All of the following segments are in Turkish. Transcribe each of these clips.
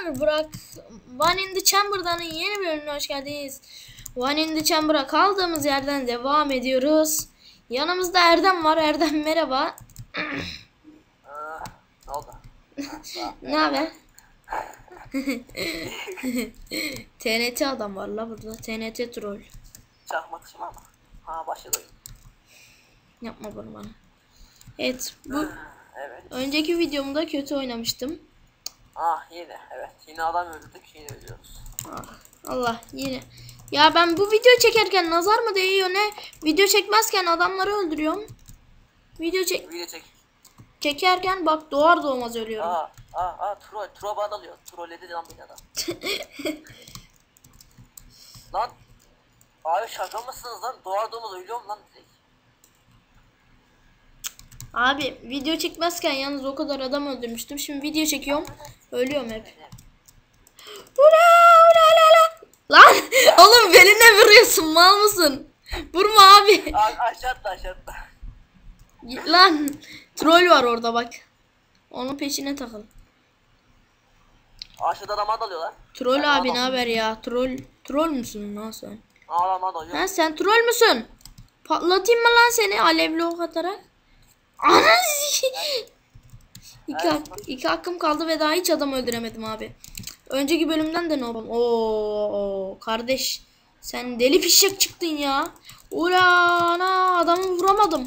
arkadaşlar Burak One in the Chamber'dan yeni bölümüne hoş geldiniz. One in the Chamber'a kaldığımız yerden devam ediyoruz. Yanımızda Erdem var. Erdem merhaba. Ne oldu? Ne haber? TNT adam var la burada. TNT troll. Çakma atışma mı? Ha başladı. Yapma bunu bana. Evet bu Evet. önceki videomda kötü oynamıştım. Ah yine evet. Yine adam öldürdük yine ölüyoruz. Ah, Allah yine. Ya ben bu video çekerken nazar mı değiyor ne? Video çekmezken adamları öldürüyorum. Video çek Video çek. çekerken bak doğar doğmaz ölüyorum. Aa aa aa troll. Troll bana dalıyor. Trolledi lan beni adam. lan. Abi şaka mısınız lan? Doğar doğmaz ölüyorum lan direkt. Abi video çekmezken yalnız o kadar adam öldürmüştüm. Şimdi video çekiyorum. Ölüyorum hep. Ula ula la la. Lan oğlum beline vuruyorsun mal mısın? Vurma abi. Aşağı atla aşağı atla. Lan troll var orada bak. Onun peşine takıl. Aşağıda adama dalıyor lan. Troll Ben abi ne haber ya? Troll troll müsün lan sen? Aa adama dalıyor. Ha sen troll müsün? Patlatayım mı lan seni alevli ok atarak? Ana! İki, hak, iki hakkım kaldı ve daha hiç adam öldüremedim abi. Önceki bölümden de ne yapalım? Oo kardeş sen deli fişek çıktın ya. Ula ana adamı vuramadım.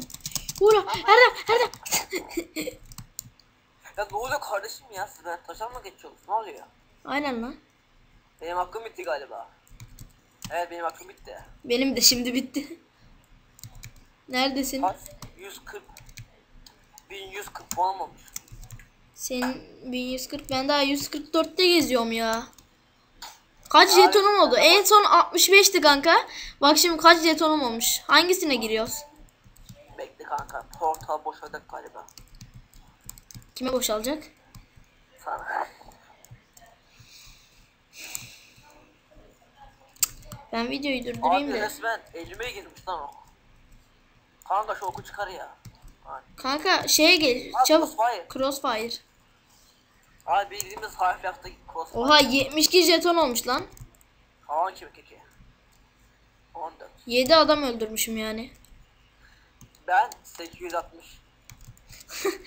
Ula Erdem Erdem. Ya ne oluyor kardeşim ya? Siz ben taşan mı geçiyorsunuz? Ne oluyor? Aynen lan. Benim hakkım bitti galiba. Evet benim hakkım bitti. Benim de şimdi bitti. Neredesin? Kaç? 140. 1140 puan olmuş. Senin 1140 ben daha 144'te geziyorum ya. Kaç jetonum oldu? En son 65'ti kanka. Bak şimdi kaç jetonum olmuş. Hangisine giriyoruz? Bekle kanka. Portal boşalacak galiba. Kime boşalacak? Sana. Ben videoyu durdurayım Abi da. resmen elime girmiş lan o. Kanka şu oku çıkar ya. Kanka şeye gel Abi, çabuk. Crossfire. Crossfire. Abi bildiğimiz Half-Life'da crossfire. Oha 72 jeton olmuş lan. Havan kimi keki? 14. 7 adam öldürmüşüm yani. Ben 860.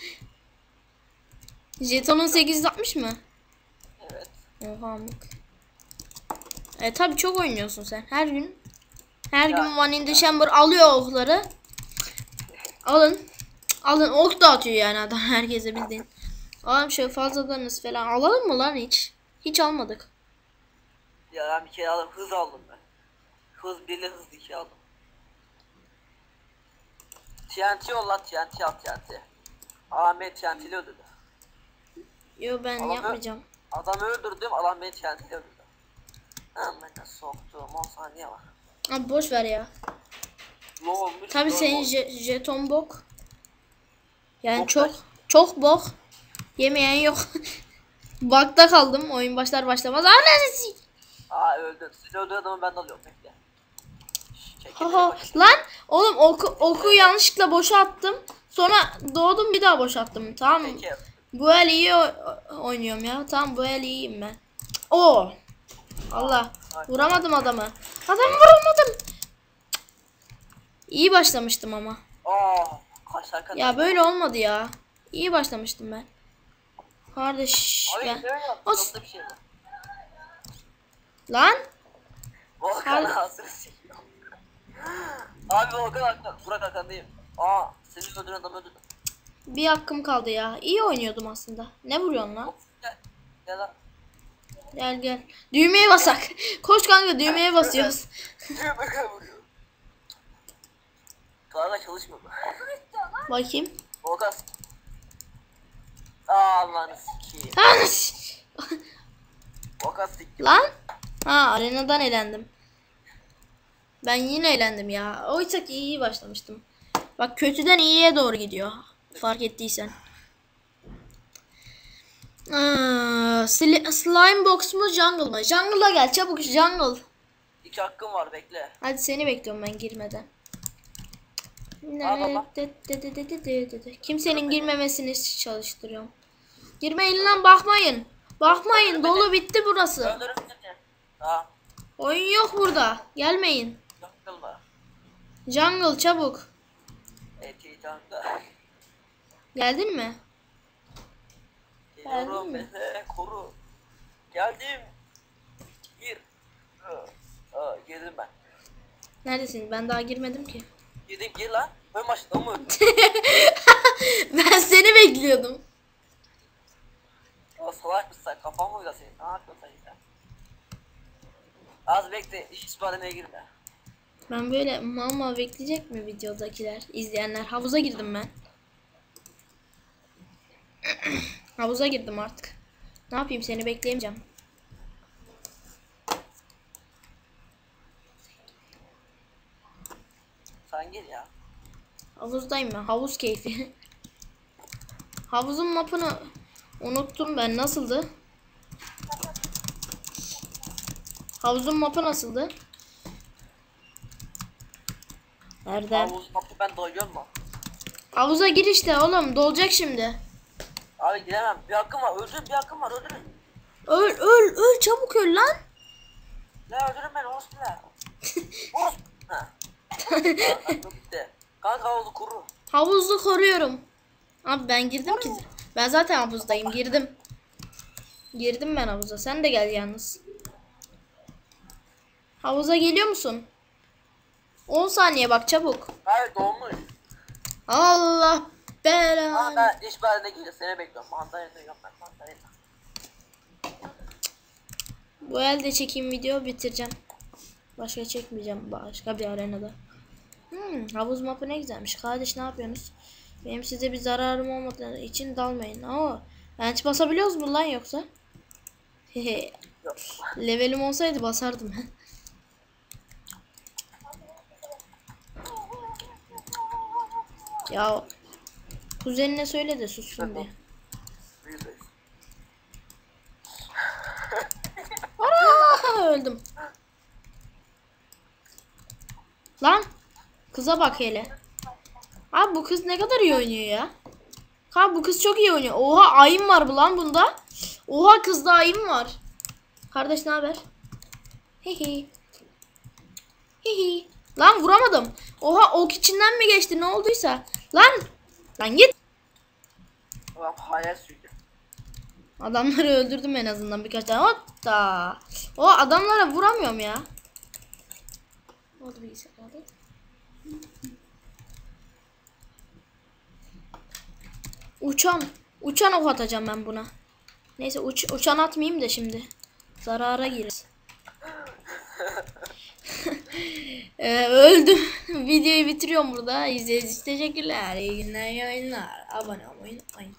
Jetonun 860 mı? Evet. Oha amık. E tabi çok oynuyorsun sen. Her gün her gün One in the Chamber alıyor okları. Alın. Alın ok dağıtıyor yani adam herkese bildiğin. Alalım şöyle fazlalarınız falan. Alalım mı lan hiç? Hiç almadık. Ya ben bir kere aldım. Hız aldım ben. Hız 1 ile hız 2 aldım. TNT yolla TNT al TNT. Ahmet TNT ile öldürdü. Yo ben Alalım. yapmayacağım. Adamı öldürdüm. Adam beni TNT ile öldürdü. Amına soktuğum 10 saniye var. Abi boş ver ya. Olmuş? Tabi senin je- jeton bok. Yani Bok çok kaç? çok bok. Yemeyen yok. Bakta kaldım. Oyun başlar başlamaz. Ananı Aa öldüm. Siz adamı ben de alıyorum. Bekle. Haha lan oğlum oku, oku yanlışlıkla boşa attım. Sonra doğdum bir daha boşa attım. Tamam mı? Peki. Bu el iyi oynuyorum ya. Tamam bu el iyiyim ben. Oo. Allah. Vuramadım adamı. Adamı vuramadım. İyi başlamıştım ama. Aa, dakika? Ya böyle olmadı ya. İyi başlamıştım ben. Kardeş Abi ben. bir şey? Lan Volkan Abi- ağzını. Abi Volkan Hakan. Burak Hakan'dayım. Aa, senin öldüren adamı öldürdüm. bir hakkım kaldı ya. İyi oynuyordum aslında. Ne vuruyorsun lan? Gel. Gel lan. Gel gel. Düğmeye basak. Koş kanka düğmeye basıyoruz. Yürü bakalım. Kanka çalışmıyor mu? Bakayım. Sik. Aa lan sikiyim. Anas! Volkan sik. Lan. Ha arenadan elendim. Ben yine elendim ya. Oysa ki iyi başlamıştım. Bak kötüden iyiye doğru gidiyor. Fark ettiysen. Aa, sli- slime box mu jungle mı? Jungle'a gel çabuk jungle. İki hakkım var bekle. Hadi seni bekliyorum ben girmeden. Kimsenin girmemesini çalıştırıyorum. Girmeyin lan bakmayın. Bakmayın dolu bitti burası. Oyun yok burada. Gelmeyin. Yakılma. Jungle çabuk. Geldin mi? Beni koru. Geldim. Gir. Aa, girdim ben. Neredesin? Ben daha girmedim ki. Girdim gir lan. Ön başında mı? ben seni bekliyordum. Ya salak mısın sen? Kafan mı senin? Ne yapıyorsun sen ya? Az bekle. İş ispalemeye girme. Ben böyle mama bekleyecek mi videodakiler, izleyenler? Havuza girdim ben. Havuza girdim artık. Ne yapayım seni bekleyemeyeceğim. Sen gir ya. Havuzdayım ben. Havuz keyfi. Havuzun mapını unuttum ben. Nasıldı? Havuzun mapı nasıldı? Erdem. Havuz kapı ben doyuyorum mu? Havuza gir işte oğlum. Dolacak şimdi. Abi giremem. Bir hakkım var. Öldürün bir hakkım var. Öldürün. Öl öl öl çabuk öl lan. La öldürün beni. Orospu la. Orospu. Ha. Yok. Kanka havuzu kuru. Havuzu koruyorum. Abi ben girdim ki. Ben zaten havuzdayım. Girdim. Girdim ben havuza. Sen de gel yalnız. Havuza geliyor musun? 10 saniye bak çabuk. Hayır dolmuş. Allah belanı. ben iş barine geliyor. Seni bekliyorum. Mandalina yiyorum ben. Mandalina. Bu elde çekeyim video bitireceğim. Başka çekmeyeceğim başka bir arenada. Hmm, havuz mapı ne güzelmiş. Kardeş ne yapıyorsunuz? Benim size bir zararım olmadığı için dalmayın. Oo, bench basabiliyoruz mu lan yoksa? Hehe. Yok. Levelim olsaydı basardım. ya kuzenine söyle de sussun. Büyüdüz. Aa, öldüm. Lan kıza bak hele. Abi bu kız ne kadar iyi oynuyor ya. Ha bu kız çok iyi oynuyor. Oha ayım var bu lan bunda. Oha kızda ayım var. Kardeş ne haber? Hihi. Hihi. Lan vuramadım. Oha ok içinden mi geçti ne olduysa. Lan. Lan git. Ulan hayal sürdü. Adamları öldürdüm en azından birkaç tane. Hatta. O adamlara vuramıyorum ya. Ne oldu bilgisayar kaldı? Uçan. Uçan ok atacağım ben buna. Neyse uç, uçan atmayayım da şimdi. Zarara gireriz. Ee, öldüm. Videoyu bitiriyorum burada. İzlediğiniz için teşekkürler. İyi günler, iyi oyunlar. Abone olmayı unutmayın.